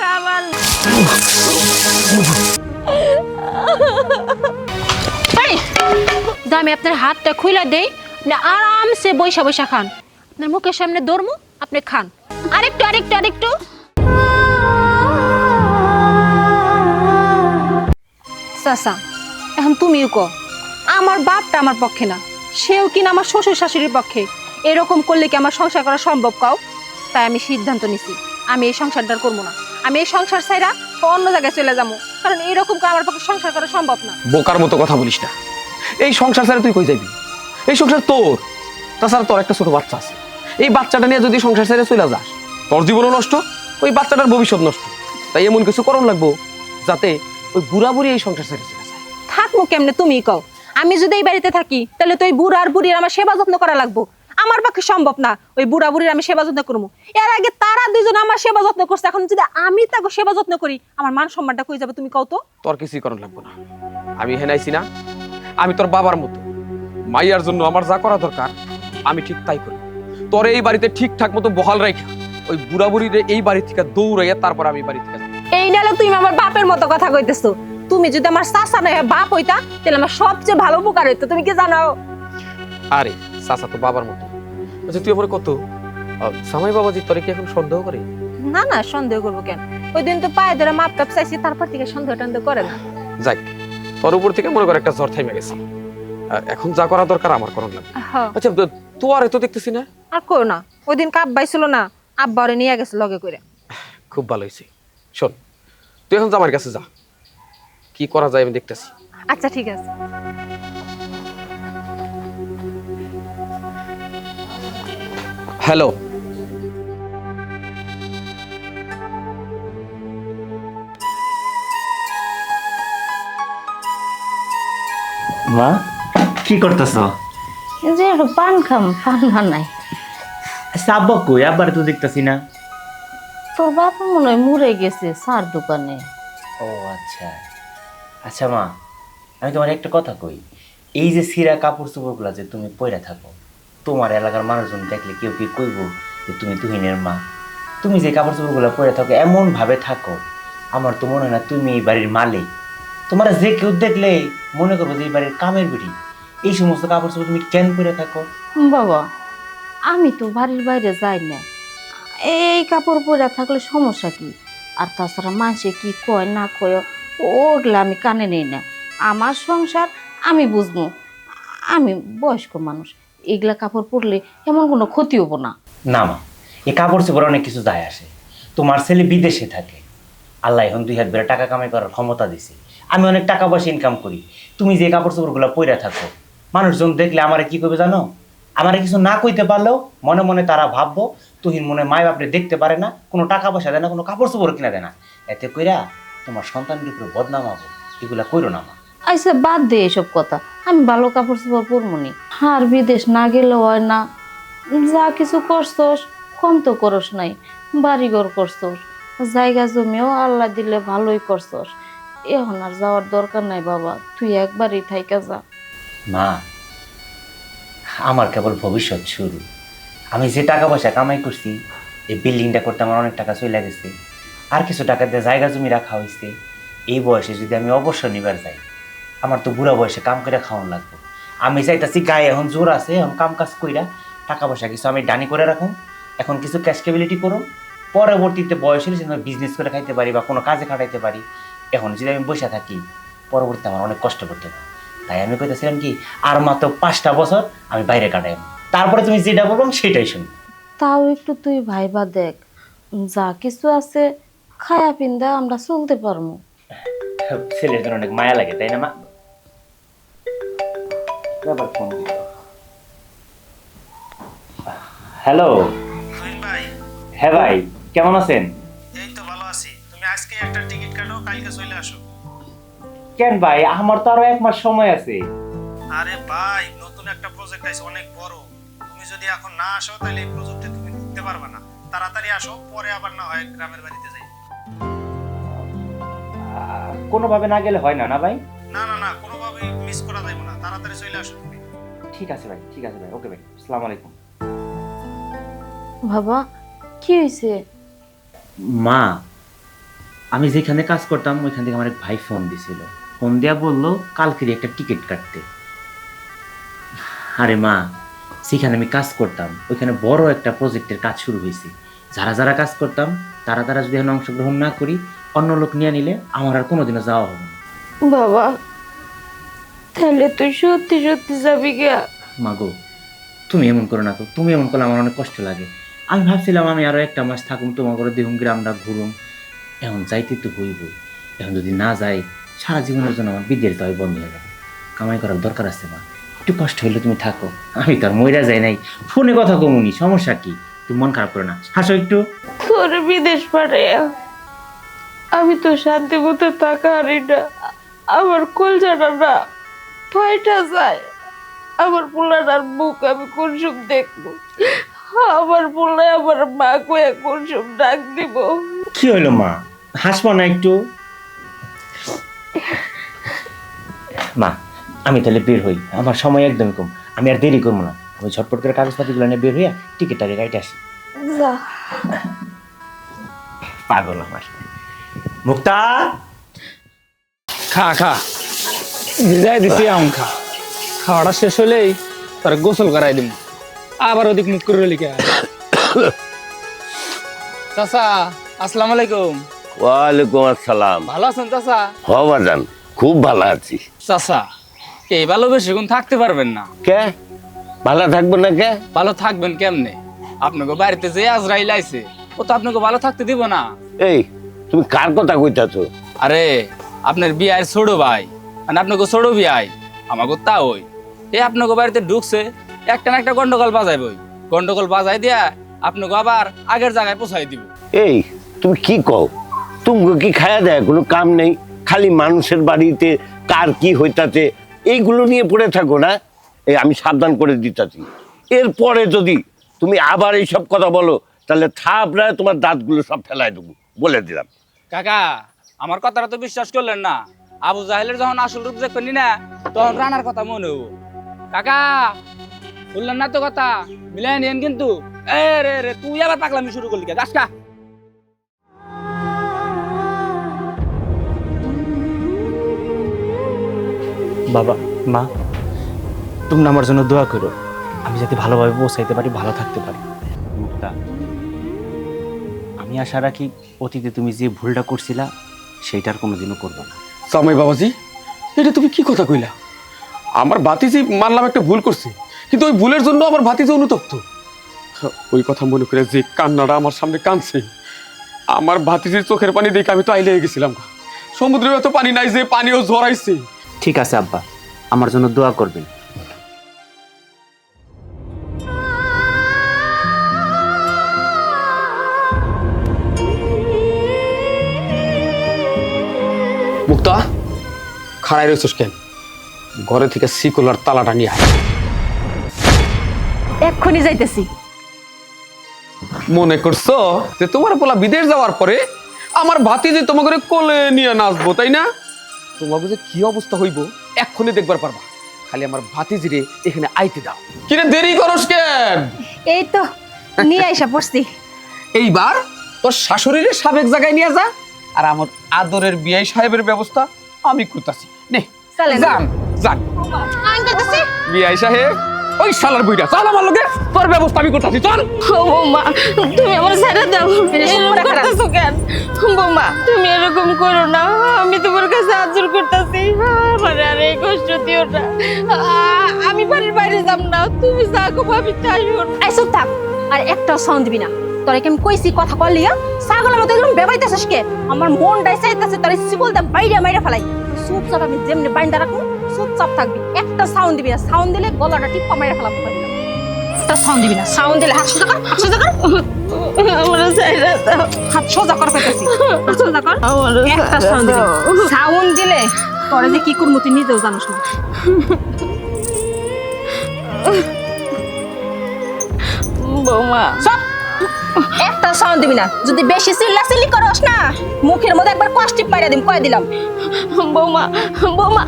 খাবার এই, দা আপনার হাতটা খুইলা দেই আপনি আরামসে বৈশা বৈশা খান। আপনার মুখের সামনে দৌড়মু আপনি খান। আরেকটু আরেকটু আরেকটু। চাচা এখন তুমিও কো আমার বাপটা আমার পক্ষে না সেও কিনা আমার শ্বশুর শাশুড়ির পক্ষে। এরকম করলে কি আমার সংসার করা সম্ভব কাও? তাই আমি সিদ্ধান্ত নিছি আমি এই সংসারটা করব না। আমি এই সংসার ছাইরা অন্য জায়গায় চলে যাব। কারণ এরকম করে আমার পক্ষে সংসার করা সম্ভব না। বোকার মতো কথা বলিস না। এই সংসার ছেড়ে তুই কই যাবি? এই সংসার তোর। তাছাড়া তোর একটা ছোট বাচ্চা আছে। এই বাচ্চাটা নিয়ে যদি সংসার ছেড়ে চলে যাস তোর জীবনও নষ্ট ওই বাচ্চাটার ভবিষ্যৎ নষ্ট। তাই এমন কিছু করণ লাগবো যাতে ওই বুড়া বুড়ি এই সংসার ছেড়ে চলে যায়। থাকব কেমনে তুমি কও। আমি যদি এই বাড়িতে থাকি তাহলে তো ওই বুড়া আর বুড়ির আমার সেবা যত্ন করা লাগবো। আমার পক্ষে সম্ভব না। ওই বুড়া বুড়ির আমি সেবা যত্ন করব। এর আগে তারা দুজন আমার সেবা যত্ন করছে। এখন যদি আমি তাকে সেবা যত্ন করি আমার মান সম্মানটা কই যাবে তুমি কও তো? তোর কিছুই করণ লাগবো না। আমি হেনাইছি না। আমি তোর বাবার মতো। মাইয়ার জন্য আমার যা করা দরকার আমি ঠিক তাই করি। তোর এই বাড়িতে ঠিকঠাক মতো বহাল রাখা ওই বুড়া বুড়ির এই বাড়ি থেকে দৌড়াইয়া তারপর আমি বাড়ি থেকে এই নালে তুমি আমার বাপের মতো কথা কইতেছো। তুমি যদি আমার চাচা নয় বাপ হইতা তাহলে আমার সবচেয়ে ভালো উপকার হইতো। তুমি কি জানো? আরে চাচা তো বাবার মতো। আচ্ছা তুই আমার কত? সামাই বাবাজি তোরে কি এখন সন্দেহ করে? না না সন্দেহ করব কেন? ওই দিন তো পায়ে ধরে মাপ টাপ চাইছি তারপর থেকে সন্দেহ টন্দেহ করে না। যাই তোর উপর থেকে মনে কর একটা জ্বর থাইমে গেছে। এখন যা করা দরকার আমার লাগবে হ্যাঁ আচ্ছা তো- আর এত দেখতেছি না? আর করো না ওই দিন কাব্বাই ছিল না আব্বা ওরে নিয়ে গেছে লগে করে। খুব ভালো হয়েছে। শোন তুই এখন আমার কাছে যা। কি করা যায় আমি দেখতেছি। আচ্ছা ঠিক আছে। হ্যালো। মা কি করতেছ? যে পান খাম পান বানাই আব্বা কই? আব্বার তো দেখতেছি না। তোর বাপ মনে হয় মরে গেছে সার দোকানে। ও আচ্ছা। আচ্ছা মা আমি তোমার একটা কথা কই। এই যে সিরা কাপড় চোপড়গুলো যে তুমি পরে থাকো তোমার এলাকার মানুষজন দেখলে কেউ কি কইব যে তুমি তুহিনের মা? তুমি যে কাপড় চোপড়গুলো পরে থাকো এমন ভাবে থাকো। আমার তো মনে হয় না তুমি এই বাড়ির মালিক। তোমার যে কেউ দেখলে মনে করব যে এই বাড়ির কামের বিড়ি। এই সমস্ত কাপড় চোপড় তুমি কেন পরে থাকো? বাবা, আমি তো বাড়ির বাইরে যাই না এই কাপড় পরে থাকলে সমস্যা কি? আর তাছাড়া মানুষে কি কয়, না কয়, ওগুলা আমি কানে নেই না। আমার সংসার আমি বুঝব। আমি বয়স্ক মানুষ। এগুলা কাপড় পরলে এমন কোনো ক্ষতি হব না। না মা এই কাপড় চোপড় অনেক কিছু যায় আসে। তোমার ছেলে বিদেশে থাকে। আল্লাহ এখন দুই হাত বেড়ে টাকা কামাই করার ক্ষমতা দিছে। আমি অনেক টাকা পয়সা ইনকাম করি। তুমি যে কাপড় চোপড়গুলো পরে থাকো, মানুষজন দেখলে আমারে কি করবে জানো? আমারে কিছু না কইতে পারলেও মনে মনে তারা ভাববো, তুহিন মনে মায় বাপরে দেখতে পারে না, কোনো টাকা পয়সা দেয় না, কোনো কাপড় চোপড় কিনা দেয় না। এতে কইরা তোমার সন্তানের উপরে বদনাম হব। এগুলা কইরো না মা। আচ্ছা বাদ দে এসব কথা। আমি ভালো কাপড় চোপড় পরবো নি। আর বিদেশ না গেলেও হয় না। যা কিছু করছস, কম তো করস নাই। বাড়িঘর করছস, জায়গা জমিও আল্লাহ দিলে ভালোই করছস। এখন আর যাওয়ার দরকার নাই বাবা, তুই একবারই থাইকা যা। মা, আমার কেবল ভবিষ্যৎ শুরু। আমি যে টাকা পয়সা কামাই করছি, এই বিল্ডিংটা করতে আমার অনেক টাকা চলে গেছে। আর কিছু টাকা দিয়ে জায়গা জমি রাখা হয়েছে এই বয়সে যদি আমি অবসর নিবার যাই আমার তো বুড়া বয়সে কাম করে খাওয়ান লাগবে। আমি চাইতাছি গায়ে এখন জোর আছে এখন কাম কাজ কইরা টাকা পয়সা কিছু আমি ডানি করে রাখুন এখন কিছু ক্যাশ কেবিলিটি করুন পরবর্তীতে বয়স হলে যেন বিজনেস করে খাইতে পারি বা কোনো কাজে খাটাইতে পারি এখন যদি আমি বসে থাকি পরবর্তীতে আমার অনেক কষ্ট করতে হবে তাই আমি কইতেছিলাম কি আর মাত্র পাঁচটা বছর আমি বাইরে কাটাই। তারপরে তুমি যেটা বলব সেটাই শুনি। তাও একটু তুই ভাইবা দেখ যা কিছু আছে খায়া পিন্দা আমরা চলতে পারব। জন্য অনেক মায়া লাগে তাই না মা? হ্যালো। ভাই। হ্যাঁ ভাই কেমন আছেন? এই তো ভালো আছি। তুমি আজকে একটা টিকিট কাটো কালকে চলে আসো। কেন ভাই? আমার তো আরও এক মাস সময় আছে। আরে ভাই নতুন একটা প্রজেক্ট আছে অনেক বড়। তুমি যদি এখন না আসো তাহলে এই প্রজেক্টে তুমি ঢুকতে পারবে না। তাড়াতাড়ি আসো পরে আবার না হয় গ্রামের বাড়িতে যাই। কোনোভাবে না গেলে হয় না না ভাই? না না না কোনোভাবেই মিস করা যাবে না তাড়াতাড়ি চলে আসো। তুমি ঠিক আছে ভাই ঠিক আছে ভাই ওকে ভাই আসসালামু আলাইকুম। বাবা কি হয়েছে মা আমি যেখানে কাজ করতাম ওইখান থেকে আমার এক ভাই ফোন দিছিল। ফোন দেয়া বলল কালকেরই একটা টিকিট কাটতে। আরে মা সেখানে আমি কাজ করতাম ওইখানে বড় একটা প্রজেক্টের কাজ শুরু হয়েছে যারা যারা কাজ করতাম তারা তারা যদি এখন অংশগ্রহণ না করি অন্য লোক নিয়ে নিলে আমার আর কোনোদিনও যাওয়া হবে না। বাবা তাহলে তুই সত্যি সত্যি যাবি গিয়া। মাগো তুমি এমন করো না তো। তুমি এমন করলে আমার অনেক কষ্ট লাগে। আমি ভাবছিলাম আমি আরও একটা মাস থাকুম তোমার করে দেখুন গ্রামটা ঘুরুম। এখন যাইতে তো হইব এখন যদি না যাই সারা জীবনের জন্য আমার বিদ্যের তয় বন্ধ হয়ে যাবে। কামাই করার দরকার আছে মা। একটু কষ্ট হইলে তুমি থাকো। আমি তো আর মইরা যাই নাই। ফোনে কথা কমুনি সমস্যা কি? তুমি মন খারাপ করো না। হাসো একটু। তোর বিদেশ পাঠাইয়া আমি তো শান্তি মতো থাকা হারি না। আমার কলজাটা না ফাইটা যায়। আমার পোলাটার মুখ আমি কোন সুখ দেখব? আমার পোলায় আমার মা কয়ে ডাক দিব? কি হইল মা? হাসবো না একটু। মা আমি তাহলে বের হই। আমার সময় একদম কম। আমি আর দেরি করব না। আমি ঝটপট করে কাগজপাতিগুলো নিয়ে বের হইয়া টিকিট আগে গাইতে আসি। পাগল আমার। মুক্তা! খা খা। ভিজাই দিতে আম খাওয়াটা শেষ হলেই তার গোসল করাই দিব আবার ওদিক মুখ করে লিখে চাচা আসসালামু আলাইকুম। ওয়ালাইকুম আসসালাম। ভালো আছেন চাচা? হবাজান খুব ভালো আছি। চাচা এই ভালো বেশিক্ষণ থাকতে পারবেন না। কে? ভালো থাকব না কে? ভালো থাকবেন কেমনে? আপনাকে বাড়িতে যে আজরাইল আইছে ও তো আপনাকে ভালো থাকতে দিব না। এই তুমি কার কথা কইতাছো? আরে আপনার বিয়ের ছোট ভাই। মানে আপনাকে ছোট বিয়াই আমাকে তা ওই। এই আপনাকে বাড়িতে ঢুকছে একটা না একটা গন্ডগোল বাজাই বই গন্ডগোল বাজাই দিয়া আপনাকে আবার আগের জায়গায় পৌঁছাই দিব। এই তুমি কি কও? তুমি কি খায়া দেয় কোনো কাম নেই? খালি মানুষের বাড়িতে কার কি হইতাতে এইগুলো নিয়ে পড়ে থাকো না। এই আমি সাবধান করে দিতাছি। এরপরে যদি তুমি আবার এইসব কথা বলো তাহলে থাপড়ায় তোমার দাঁতগুলো সব ফেলায় দেবো বলে দিলাম। কাকা আমার কথাটা তো বিশ্বাস করলেন না। আবু জাহেলের যখন আসল রূপ দেখবেন না তখন রানার কথা মনে হব কাকা বললেন না তো কথা মিলাই নিয়েন কিন্তু। এ রে রে, তুই আবার পাগলামি শুরু করলি কে? গাছ কা। বাবা, মা, তুমি আমার জন্য দোয়া করো। আমি যাতে ভালোভাবে পৌঁছাইতে পারি, ভালো থাকতে পারি। মুক্তা, আমি আশা রাখি অতীতে তুমি যে ভুলটা করছিলা, সেইটার কোনোদিনও করব না। জামাই বাবাজি, এটা তুমি কি কথা কইলা? আমার ভাতিজি মানলাম একটা ভুল করছে, কিন্তু ওই ভুলের জন্য আমার ভাতিজি অনুতপ্ত। ওই কথা মনে করে যে কান্নাটা আমার সামনে কাঁদছে, আমার ভাতিজির চোখের পানি দেখে আমি তো আইলে গেছিলাম সমুদ্রে এত পানি নাই যে পানিও ঝরাইছে। ঠিক আছে আব্বা, আমার জন্য দোয়া করবেন। খাড়াই রয়েছিস কেন? ঘরে থেকে সিকুলার তালাটা নিয়ে আয়। এক্ষুনি যাইতেছি। মনে করছ যে তোমার পোলা বিদেশ যাওয়ার পরে আমার ভাতি যে তোমাকে কোলে নিয়ে নাচবো তাই না? তোমাকে যে কি অবস্থা হইব এক্ষুনি দেখবার পারবা। খালি আমার ভাতিজিরে এখানে আইতে দাও। কিরে দেরি করস কেন? এই তো নিয়ে আইসা পড়ছি। এইবার তোর শাশুড়ির সাবেক জায়গায় নিয়ে যা আর আমার আদরের বিয়াই সাহেবের ব্যবস্থা আমি করতেছি নে। যান যান। আমি বিয়াই সাহেব ওই শালার বুইটা চল আমার লগে তোর ব্যবস্থা আমি করতেছি চল। ও বৌমা তুমি আমার ছেড়ে দাও। এরকম করতেছো কেন? বৌমা তুমি এরকম করো না। আমি তোমার কাছে আজর করতেছি। আমার আর এই কষ্ট দিও না। আমি বাড়ির বাইরে যাব না। তুমি যা ভাবি তাই চুপ থাক আর একটাও সাউন্ড দিবি না। তোরে কেমন কইছি কথা কলি ছাগলের মতো একদম বেবাইতেছিস কে? আমার মনটাই চাইতেছে তোর সিগল দা বাইরে মাইরা ফেলাই। চুপচাপ আমি যেমনি বাইন্দা রাখব চুপচাপ থাকবি। একটা সাউন্ড দিবি না। সাউন্ড দিলে গলাটা টিপা মাইরা ফেলাম একটা সাউন্ড দিবি না। সাউন্ড দিলে হাত সোজা কর হাত সোজা কর। আমার ছেড়ে দাও। হাত সোজা কর কইতেছি হাত সোজা কর। আমার একটা সাউন্ড দিবি। সাউন্ড দিলে তোরে যে কি করব তুই নিজেও জানিস না। বৌমা। সব একটা সাউন্ড দিবি না। যদি বেশি চিল্লা চিল্লি করস না মুখের মধ্যে একবার কষ্টিপ মাইরা দিম কয়ে দিলাম। বৌমা বৌমা। বৌমা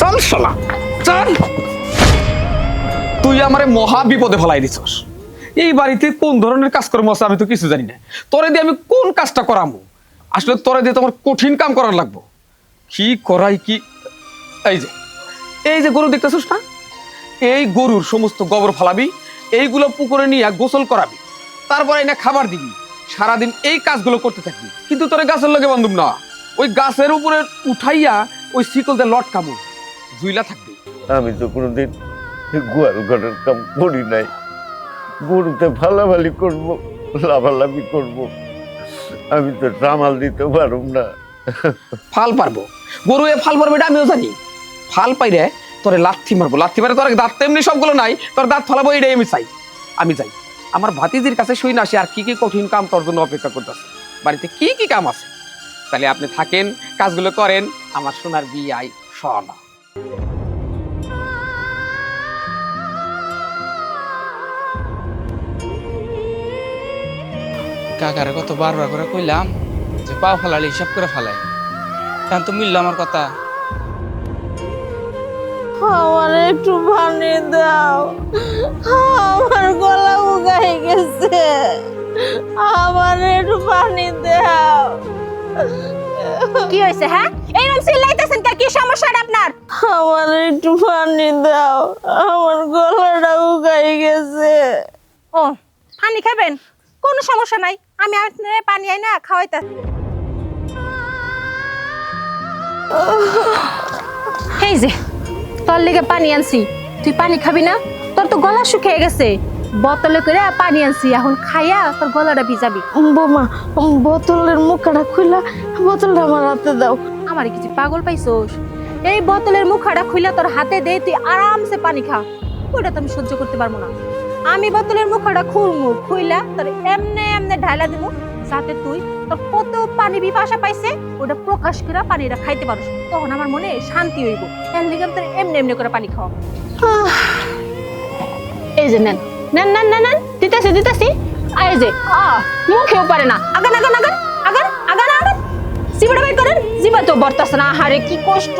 চল শালা চল। তুই আমারে মহা বিপদে ফেলাই দিছস। এই বাড়িতে কোন ধরনের কাজকর্ম আছে আমি তো কিছু জানি না। তোরে দিয়ে আমি কোন কাজটা করামু? আসলে তোরে দিয়ে তোমার কঠিন কাম করার লাগবো। কি করাই কি এই যে এই যে গরু দেখতেছিস না? এই গরুর সমস্ত গোবর ফালাবি, এইগুলো পুকুরে নিয়ে গোসল করাবি, তারপরে এনে খাবার দিবি, সারাদিন এই কাজগুলো করতে থাকবি। কিন্তু তোরে গাছের লগে বান্ধব না। ওই গাছের উপরে উঠাইয়া ওই শিকলতে লট কামু জুইলা থাকবি। আমি তো কোনোদিন গোয়াল ঘরের কাম করি নাই। গরুতে ফালাফালি করব, লাভালাভি করব। আমি তো সামাল দিতে পারব না। ফাল পারব। গরু এ ফাল পারবে আমিও জানি। ফাল পাইরে তোরে লাথি মারবো। লাথি মারে তোর দাঁত তেমনি সবগুলো নাই, তোর দাঁত ফালাবো এটাই আমি চাই। আমি যাই আমার ভাতিজির কাছে শুই না, সে আর কি কি কঠিন কাম তোর জন্য অপেক্ষা করতেছে। বাড়িতে কি কি কাম আছে? তাহলে আপনি থাকেন, কাজগুলো করেন, আমার সোনার বিয়ে আই সনা কাকারে কত বারবার করে কইলাম যে পাও ফালালে হিসাব করে ফালাই এখন তো মিললো আমার কথা। আমার একটু পানি দাও। আমার গলা উগাই গেছে। আমার একটু পানি দাও। কি হয়েছে হ্যাঁ? এইরকম চিল্লাইতেছেন কে কি সমস্যাটা আপনার? আমার একটু পানি দাও। আমার গলাটা উগাই গেছে। ও পানি খাবেন? কোনো সমস্যা নাই। আমি আপনার পানি আই না খাওয়াইতে। এই যে তোর লেগে পানি আনছি। তুই পানি খাবি না? তোর তো গলা শুকিয়ে গেছে। বোতলে করে পানি আনছি এখন খাইয়া তোর গলাটা ভিজাবি। বোমা বোতলের মুখটা খুলা বোতলটা আমার হাতে দাও। আমার কিছু পাগল পাইছোস? এই বোতলের মুখাটা খুইলা তোর হাতে দে তুই আরামসে পানি খা। ওটা তো আমি সহ্য করতে পারব না। আমি বোতলের মুখাটা খুলমু, খুইলা তোর এমনে এমনে ঢালা দিমু, যাতে তুই তোর কত পানি বিপাশা পাইছে ওটা প্রকাশ করে পানিটা খাইতে পারোস। তখন আমার মনে শান্তি হইব। এর লিগে তোর এমনি এমনি করে পানি খাওয়া এই যে নেন নেন নেন নেন নেন, দিতেছি দিতেছি। এই যে আ মুখেও পারে না। আগান আগান আগান আগান আগান আগান। জিবাটা বের করেন। জিবা তো বর্তাছে না। আরে কি কষ্ট।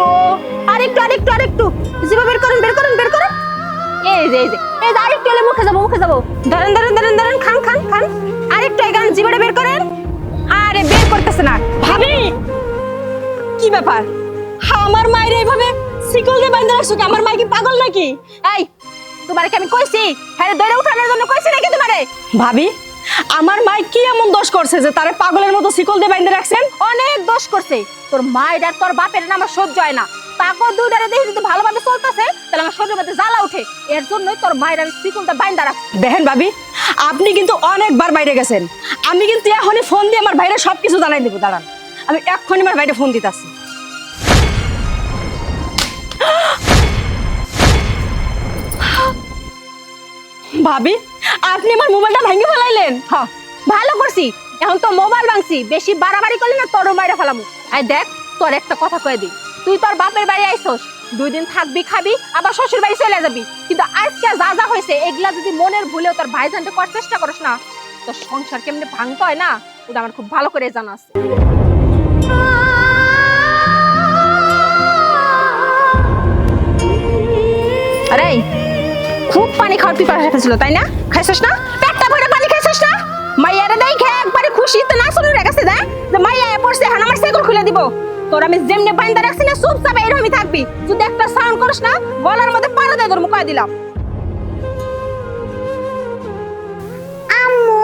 আরেকটু আরেকটু আরেকটু। জিবা বের করেন বের করেন বের করেন। এই যে এই যে এই যে, আরেকটু এলে মুখে যাব মুখে যাব। ধরেন ধরেন ধরেন ধরেন, খান খান খান। আরেকটু এগান জীবনে বের করেন। আরে বের করতেছে না। ভাবি, কি ব্যাপার? আমার মায়ের এইভাবে সিকল দিয়ে বাইন্ধে রাখছো কি? আমার মাই কি পাগল নাকি? এই, তোমারে কি আমি কইছি? হ্যাঁ দৌড়ে উঠানোর জন্য কইছি নাকি তোমারে? ভাবি আমার মাই কি এমন দোষ করছে যে তারে পাগলের মতো শিকল দিয়ে বাইন্ধে রাখছেন? অনেক দোষ করছে। তোর মায়ের আর তোর বাপের না আমার সহ্য হয় না। তাকে দুইটারে দেখে যদি ভালোভাবে চলতেছে তাহলে আমার শরীরের মধ্যে জ্বালা উঠে এর জন্যই তোর মায়ের আমি শিকলটা বাইন্ধা রাখছি। দেখেন ভাবি আপনি কিন্তু অনেকবার বাইরে গেছেন। আমি কিন্তু এখনই ফোন দিয়ে আমার বাইরে সবকিছু জানাই দেবো দাঁড়ান। আমি এক্ষুনি আমার বাইরে ফোন দিতেছি। ভাবি আপনি আমার মোবাইলটা ভেঙে ফেলাইলেন। হ্যাঁ ভালো করছি। এখন তো মোবাইল ভাঙছি। বেশি বাড়াবাড়ি করলে না তোর মাইরা ফেলামু। আই দেখ, তোর একটা কথা কয়ে দিই। তুই তোর বাপের বাড়ি আইছস দুই দিন থাকবি, খাবি, আবার শ্বশুর বাড়ি চলে যাবি। কিন্তু আজকে যা যা হয়েছে, এগুলা যদি মনের ভুলেও তোর ভাইজানটা করার চেষ্টা করিস না, তোর সংসার কেমনে ভাঙতে হয় না? ওটা আমার খুব ভালো করে জানা আছে। আরে পানি খাওয়ার পিপাসা ছিল তাই না? খাইছিস না? পেটটা ভরে পানি খাইছিস না? মাইয়ারে দেই খেয়ে একবারে খুশি, তো না শুনে রেখেছে দা যে। মাইয়া এ পড়ছে, এখন আমার সেগুল খুলে দিব। তোর আমি যেমনে বাইন্দা রাখছি না, চুপচাপ এরকমই থাকবি। যদি একটা সাউন্ড করিস না, গলার মধ্যে পাড়া দিয়ে তোর মুখায় দিলাম। আম্মু,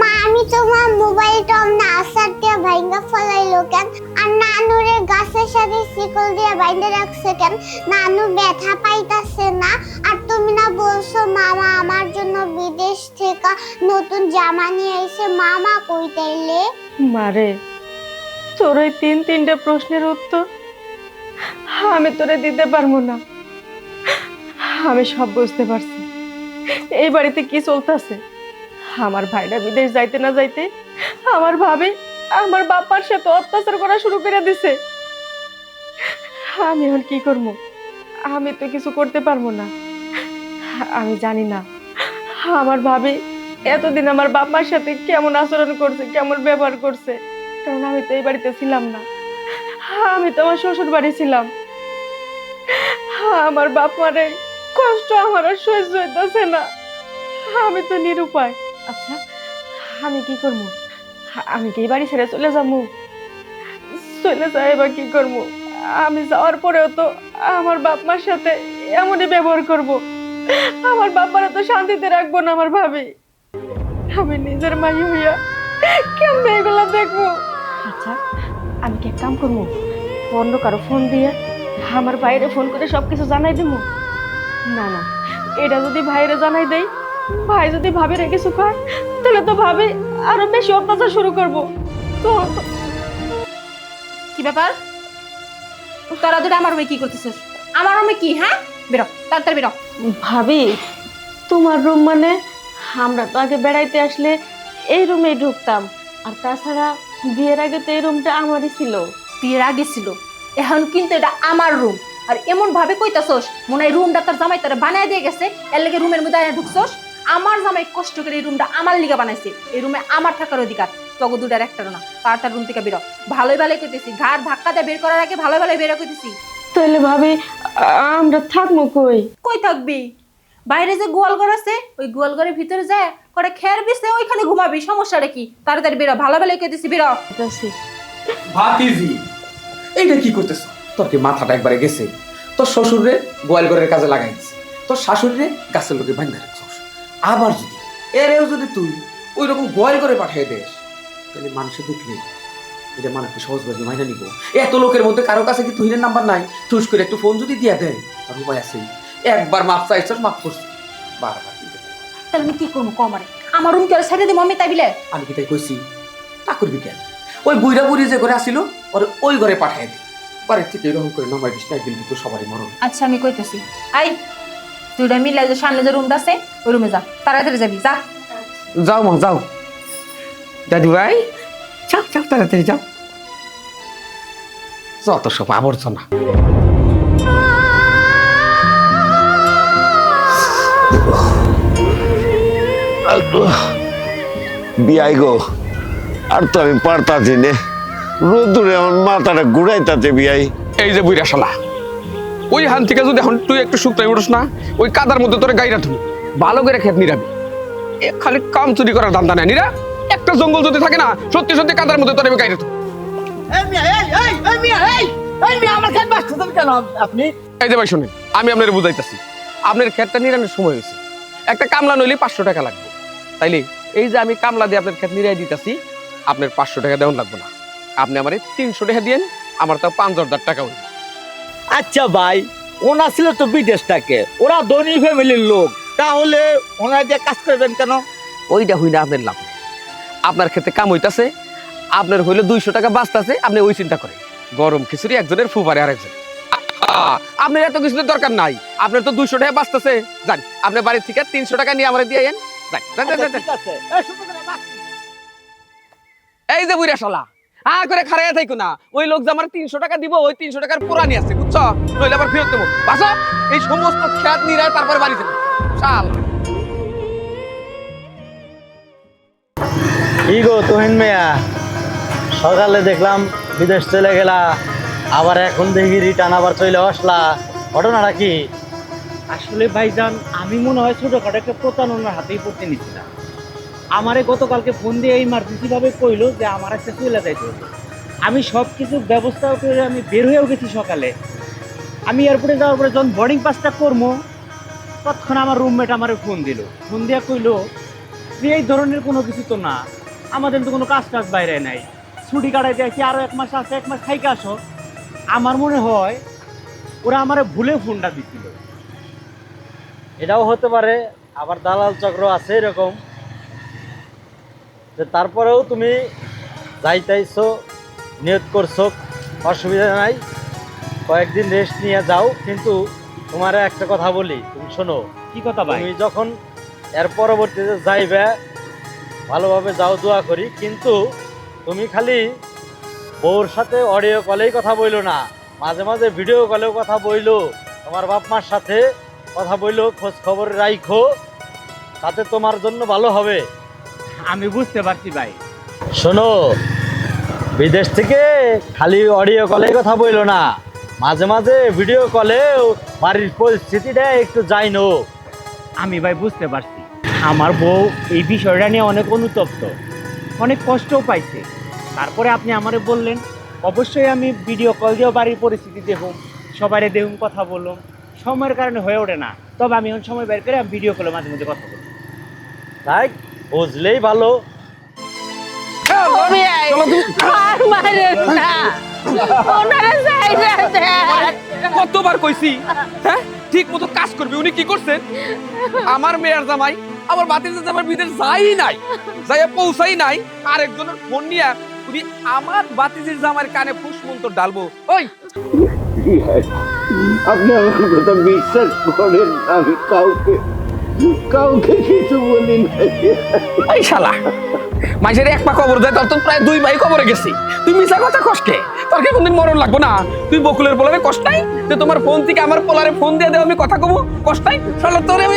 মা, আমি তোমার মোবাইলটা না আসার দিয়ে ভাইঙ্গা ফলাইলো কেন? আর নানুরে গাছের সাথে শিকল দিয়ে বাইন্ধে রাখছে কেন? নানু ব্যথা পাইতাছে না। আর তুমি না বলছো, মামা, আমার জন্য বিদেশ থেকে নতুন জামা নিয়ে এসে মামা কই তাইলে? মারে, তোর ওই তিন তিনটে প্রশ্নের উত্তর আমি তোরে দিতে পারব না। আমি সব বুঝতে পারছি। এই বাড়িতে কি চলতেছে? আমার ভাইটা বিদেশ যাইতে না যাইতে আমার ভাবে আমার বাপার সাথে অত্যাচার করা শুরু করে দিছে। আমি এখন কি করব? আমি তো কিছু করতে পারব না। আমি জানি না আমার ভাবি এতদিন আমার বাবার সাথে কেমন আচরণ করছে, কেমন ব্যবহার করছে। কারণ আমি তো এই বাড়িতে ছিলাম না। আমি তো আমার শ্বশুর বাড়ি ছিলাম। আমার বাপ মারে কষ্ট আমার আর সহ্য হইতেছে না। আমি তো নিরুপায়। আচ্ছা আমি কি করব? আমি কি বাড়ি ছেড়ে চলে যাব? চলে যাই বা কি করব? আমি যাওয়ার পরেও তো আমার বাপ মার সাথে এমনই ব্যবহার করব। আমার বাপ মারা তো শান্তিতে রাখব না আমার ভাবি। আমি নিজের মাই হইয়া কেমনে এগুলো দেখব? আচ্ছা আমি কি কাম করব? অন্য কারও ফোন দিয়ে আমার বাইরে ফোন করে সব কিছু জানাই দেবো না না, এটা যদি ভাইরে জানাই দেই ভাই যদি ভাবি রে কিছু কয় তাহলে তো ভাবে আরও বেশি অত্যাচার শুরু করব। কি ব্যাপার? তোরা দুটো আমার রুমে কি করতেছিস? আমার রুমে কি হ্যাঁ? বেরো তাড়াতাড়ি বেরো। ভাবি তোমার রুম মানে? আমরা তো আগে বেড়াইতে আসলে এই রুমেই ঢুকতাম। আর তাছাড়া বিয়ের আগে তো এই রুমটা আমারই ছিল। বিয়ের আগে ছিল। এখন কিন্তু এটা আমার রুম। আর এমন ভাবে কইতাছস মনে হয় রুমটা তার জামাই তারা বানায় দিয়ে গেছে এর লেগে রুমের মধ্যে ঢুকছস। আমার জামাই কষ্ট করে এই রুমটা আমার লিগা বানাইছে। এই রুমে আমার থাকার অধিকার। তগো দুটার একটারও না। তার তার রুম থেকে বেরো ভালোই ভালোই কইতেছি। ঘাড় ধাক্কা দিয়ে বের করার আগে ভালো ভালোই বেরো কইতেছি। তাহলে ভাবি আমরা থাকব কই? কই থাকবি? বাইরে যে গোয়াল ঘর আছে ওই গোয়াল ঘরের ভিতরে যায় করে খের বিছে ওইখানে ঘুমাবি। সমস্যাটা কি? তাড়াতাড়ি বেরো ভালো ভালোই কইতেছি বেরো ভাতিজি এইটা কি করতেছ? তোর কি মাথাটা একবারে গেছে? তোর শ্বশুরে গোয়াল ঘরের কাজে লাগাই দিছে। তোর শাশুড়িরে গাছের লোকে রাখছস আবার যদি এরেও যদি তুই ওই রকম গোয়াল করে পাঠিয়ে দেস তাহলে মানুষে দেখলে এটা মানুষকে সহজভাবে মাইনা নিব। এত লোকের মধ্যে কারও কাছে কি তুহিনের নাম্বার নাই? ঠুস করে একটু ফোন যদি দিয়ে দেয় তার উপায় আছে। একবার মাপ চাইছস মাপ করছিস। বারবার দিতে তাহলে আমি কি করব? কমারে আমার রুম কেউ ছেড়ে দিই মম্মি তাই বিলে? আমি কি তাই কইছি? তা করবি কেন? ওই বুইরা বুড়ি যে ঘরে আসিল ওরে ওই ঘরে পাঠিয়ে দে। বাড়ির থেকে এরকম করে নামাই দিস না একদিন কিন্তু সবারই মরণ। আচ্ছা আমি কইতেছি। আই দুইটা মিলে যে সামনে যে রুমটা আছে ওই রুমে যা। তাড়াতাড়ি যাবি যা। যাও মা যাও। দাদু ভাই যাও যাও তাড়াতাড়ি যাও। যত সব আবর্জনা। বিয়াই গো আর তো আমি পারতাছি নে। রোদ্দুরে আমার মাথাটা ঘুরাইতাছে বিয়াই। এই যে বুইরা শালা ওই হান থেকে যদি এখন তুই একটু শুকতাই উঠস না ওই কাদার মধ্যে তোরে গাইরা তুমি ভালো করে খেত নিরাবি। খালি কাম চুরি করার ধান্দা নেই নিরা? একটা জঙ্গল যদি থাকে না সত্যি সত্যি কাদার মধ্যে তোরে আমি গাইরা তুমি এই যে ভাই শুনেন আমি আপনার বুঝাইতেছি। আপনার ক্ষেতটা নিরানোর সময় হয়েছে। একটা কামলা নইলে পাঁচশো টাকা লাগবে। তাইলে এই যে আমি কামলা দিয়ে আপনার ক্ষেত নিরাই দিতেছি আপনার পাঁচশো টাকা দেওয়ান লাগবে না। আপনি আমার তিনশো টাকা দিয়েন আমার তাও পাঁচ হাজার টাকা হইবে। আচ্ছা ভাই ওনা ছিল তো বিদেশ থাকে ওরা ধনী ফ্যামিলির লোক তাহলে ওনারা দিয়ে কাজ করবেন কেন? ওইটা হইলে আপনার লাভ আপনার ক্ষেত্রে কাম হইতাছে আপনার হইলে দুইশো টাকা বাঁচতাছে আপনি ওই চিন্তা করেন। গরম খিচুড়ি একজনের ফুপারে আরেকজন। আপনার এত কিছু দরকার নাই। আপনার তো দুইশো টাকা বাঁচতেছে। যান আপনার বাড়ির থেকে তিনশো টাকা নিয়ে আমার দিয়ে যান, বাঁচ। এই যে বুড়া শালা আ করে খারাইয়া থাইকো না। ওই লোক যে আমার তিনশো টাকা দিব ওই তিনশো টাকার পুরানি আছে বুঝছ? নইলে আবার ফেরত দেবো। বাসো এই সমস্ত খেয়াত নিরায় তারপরে বাড়ি যাব। শাল। কি গো তুহিন মিয়া? সকালে দেখলাম বিদেশ চলে গেলা আবার এখন দেখি রিটার্ন আবার চলে আসলা। ঘটনাটা কি? আসলে ভাইজান আমি মনে হয় ছোটখাটো একটা প্রতারণার হাতেই পড়তে নিচ্ছিলাম আমারে গতকালকে ফোন দিয়ে ইমার্জেন্সি ভাবে কইলো যে আমার একটা চলে যাইতে। আমি সব কিছু ব্যবস্থা করে আমি বের হয়েও গেছি সকালে। আমি এয়ারপোর্টে যাওয়ার পরে যখন বোর্ডিং পাসটা করব তৎক্ষণ আমার রুমমেট আমার ফোন দিল। ফোন দিয়া কইলো যে এই ধরনের কোনো কিছু তো না। আমাদের তো কোনো কাজ টাজ বাইরে নাই। ছুটি কাটাইতে আসি আরও এক মাস আছে, এক মাস খাইকে আসো। আমার মনে হয় ওরা আমার ভুলে ফোনটা দিছিল। এটাও হতে পারে, আবার দালাল চক্র আছে এরকম। যে তারপরেও তুমি যাইতাইছো নিয়ত করছ অসুবিধা নাই। কয়েকদিন রেস্ট নিয়ে যাও কিন্তু তোমার একটা কথা বলি তুমি শোনো। কি কথা ভাই? তুমি যখন এর পরবর্তীতে যাইবে ভালোভাবে যাও দোয়া করি কিন্তু তুমি খালি বউর সাথে অডিও কলেই কথা বইলো না। মাঝে মাঝে ভিডিও কলেও কথা বইলো। তোমার বাপ মার সাথে কথা বইলো খোঁজ খবর রাইখো। তাতে তোমার জন্য ভালো হবে। আমি বুঝতে পারছি ভাই। শোনো বিদেশ থেকে খালি অডিও কলে কথা বইলো না। মাঝে মাঝে ভিডিও কলেও বাড়ির পরিস্থিতিটা একটু জাইনো আমি ভাই বুঝতে পারছি। আমার বউ এই বিষয়টা নিয়ে অনেক অনুতপ্ত অনেক কষ্টও পাইছে। তারপরে আপনি আমারে বললেন অবশ্যই আমি ভিডিও কল দিয়েও বাড়ির পরিস্থিতি দেখুন সবাই দেখুন কথা বললাম সময়ের কারণে হয়ে ওঠে না। তবে আমি এখন সময় বের করে ভিডিও কলে মাঝে মধ্যে কথা বলি তাই? বুঝলেই ভালো। কতবার কইছি হ্যাঁ? ঠিক মতো কাজ করবি উনি কি করছেন? আমার মেয়ের জামাই আমার বাতির জামাই বিদেশ যাই নাই যাই পৌঁছাই নাই আরেকজনের ফোন নিয়ে উনি আমার বাতিজির জামাইয়ের কানে ফুসমন্তর ডালবো। ওই! আপনি আমার কথা বিশ্বাস করেন আমি কাউকে কাউকে কিছু বলি এই শালা মাঝের এক পা কবর দেয় তোর তো প্রায় দুই ভাই কবরে গেছি। তুই মিশা কথা কষ্টে তোর কি কোনদিন মরণ লাগবো না? তুই বকুলের পোলারে কষ্ট নাই যে তোমার ফোন থেকে আমার পোলারে ফোন দিয়ে দেও, আমি কথা কবো? কষ্ট নাই? শালা, তোরে আমি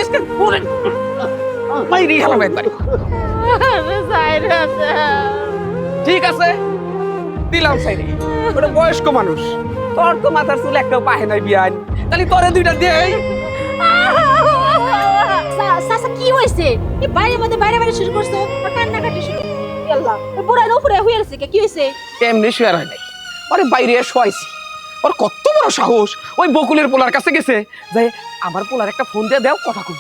মাইরি একবার যাইরা ঠিক আছে, দিলাম সাইরে। ওটা বয়স্ক মানুষ। তোর তো মাথার চুল একটাও পাহে নাই বিয়ান। তাহলে তোরে দুইটা দেই। কি এই বাইরে মধ্যে বাইরে বাইরে শুরু করছ। কান্নাকাটি শুরু আল্লাহ বুড়া উপরে হয়ে গেছে কি? হয়েছে? এমনি শুয়ে রাখ নাই? আরে বাইরে শোয়াইছি ওর কত বড় সাহস। ওই বকুলের পোলার কাছে গেছে। যে আমার পোলার একটা ফোন দিয়ে দেও কথা কই।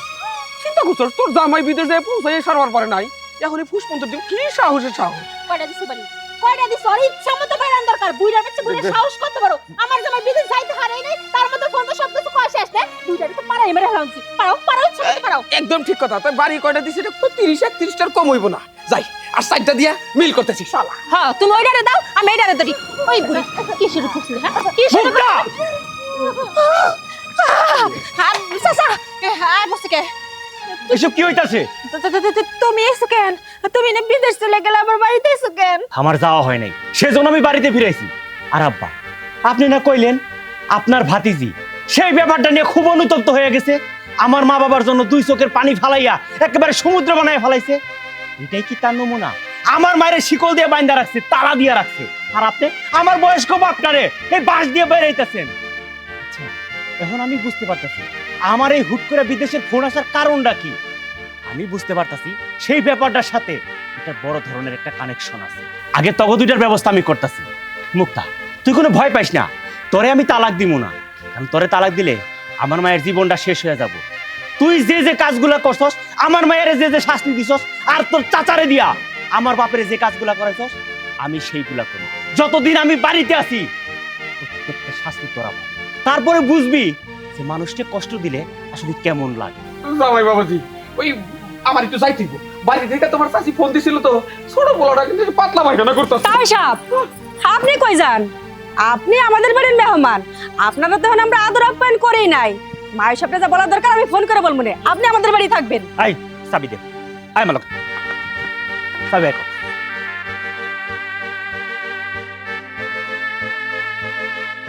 চিন্তা করছ তোর জামাই বিদেশ যায় পৌঁছাই সারবার পারে নাই। এখন এই ফুসমন্ত দিন কি সাহসের সাহস? কয়টা দিছে বাড়ি। কয়টা দিছে ওর ইচ্ছা মতো বাইরান দরকার বুইড়ার বাচ্চা বুইড়া সাহস করতে পারো আমার জামাই বিদেশ যাইতে হারাই নাই তার মধ্যে ফোন তো সব কিছু কয় শেষ না বুইড়ার তো পারাই মেরে হেলামছি পারাও পারাও ইচ্ছা পারাও একদম ঠিক কথা তাই বাড়ি কয়টা দিছে এটা তো তিরিশ একত্রিশটার কম হইব না যাই আর সাইডটা দিয়া মিল করতেছি শালা হ্যাঁ তুমি ওইটারে দাও আমি এইটারে ধরি ওই বুড়ি কি শুরু করছিস হ্যাঁ কি শুরু মুখটা! হ্যাঁ সাসা হ্যাঁ বসে কে এসব কি হইতাছে? তুমি এসো কেন? তুমি না বিদেশ চলে গেলে বাড়িতে এসো কেন? আমার যাওয়া হয় নাই। সেজন্য আমি বাড়িতে ফিরেছি আর আব্বা আপনি না কইলেন আপনার ভাতিজি সেই ব্যাপারটা নিয়ে খুব অনুতপ্ত হয়ে গেছে। আমার মা বাবার জন্য দুই চোখের পানি ফালাইয়া একেবারে সমুদ্র বানায় ফালাইছে। এটাই কি তার নমুনা? আমার মায়ের শিকল দিয়ে বাইন্দা রাখছে তালা দিয়ে রাখছে। আর আপনি আমার বয়স্ক বাপটারে এই বাঁশ দিয়ে বেরাইতেছেন আচ্ছা এখন আমি বুঝতে পারতেছি। আমার এই হুট করে বিদেশের ফোন আসার কারণটা কি? আমি বুঝতে পারতাছি সেই ব্যাপারটার সাথে এটা বড় ধরনের একটা কানেকশন আছে। আগে তগ দুইটার ব্যবস্থা আমি করতেছি। মুক্তা, তুই কোনো ভয় পাইস না। তোরে আমি তালাক দিব না। কারণ তোরে তালাক দিলে আমার মায়ের জীবনটা শেষ হয়ে যাব। তুই যে যে কাজগুলা করছস, আমার মায়ের যে যে শাস্তি দিছস, আর তোর চাচারে দিয়া আমার বাপের যে কাজগুলা করাইছস, আমি সেইগুলা করি। যতদিন আমি বাড়িতে আছি, প্রত্যেকটা শাস্তি তোরা তারপরে বুঝবি যে মানুষকে কষ্ট দিলে আসলে কেমন লাগে? জামাই বাবাজি ওই আমার একটু যাইতে। বাড়ি থেকে তোমার চাচি ফোন দিছিল তো। ছোট বলাটা কিন্তু পাতলা পায়খানা করতেছে। তাই সাপ? আপনি কই যান? আপনি আমাদের বাড়ির মেহমান। আপনারা তখন আমরা আদর আপ্যায়ন করেই নাই। মায়ের সামনে যা বলা দরকার আমি ফোন করে বলব না। আপনি আমাদের বাড়ি থাকবেন। আই দে। আয় মালক।